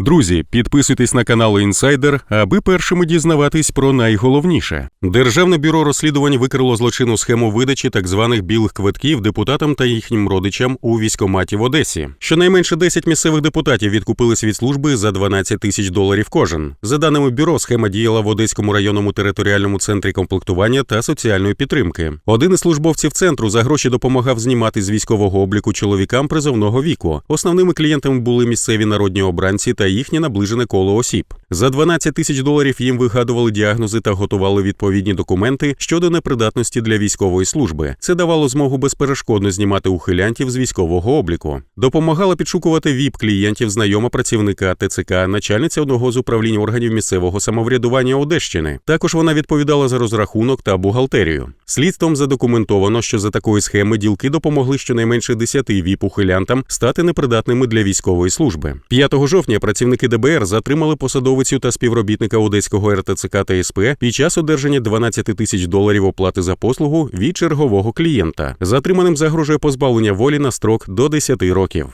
Друзі, підписуйтесь на канал Інсайдер, аби першими дізнаватись про найголовніше. Державне бюро розслідувань викрило злочинну схему видачі так званих білих квитків депутатам та їхнім родичам у військоматі в Одесі. Щонайменше 10 місцевих депутатів відкупились від служби за 12 тисяч доларів кожен. За даними бюро, схема діяла в Одеському районному територіальному центрі комплектування та соціальної підтримки. Один із службовців центру за гроші допомагав знімати з військового обліку чоловікам призовного віку. Основними клієнтами були місцеві народні обранці та їхнє наближене коло осіб. За 12 тисяч доларів їм вигадували діагнози та готували відповідні документи щодо непридатності для військової служби. Це давало змогу безперешкодно знімати ухилянтів з військового обліку. Допомагала підшукувати віп клієнтів знайома працівника ТЦК, начальниця одного з управлінь органів місцевого самоврядування Одещини. Також вона відповідала за розрахунок та бухгалтерію. Слідством задокументовано, що за такої схеми ділки допомогли щонайменше 10 віп-ухилянтам стати непридатними для військової служби. 5 жовтня працівники ДБР затримали посадовицю та співробітника Одеського РТЦК та СП під час одержання 12 тисяч доларів оплати за послугу від чергового клієнта. Затриманим загрожує позбавлення волі на строк до 10 років.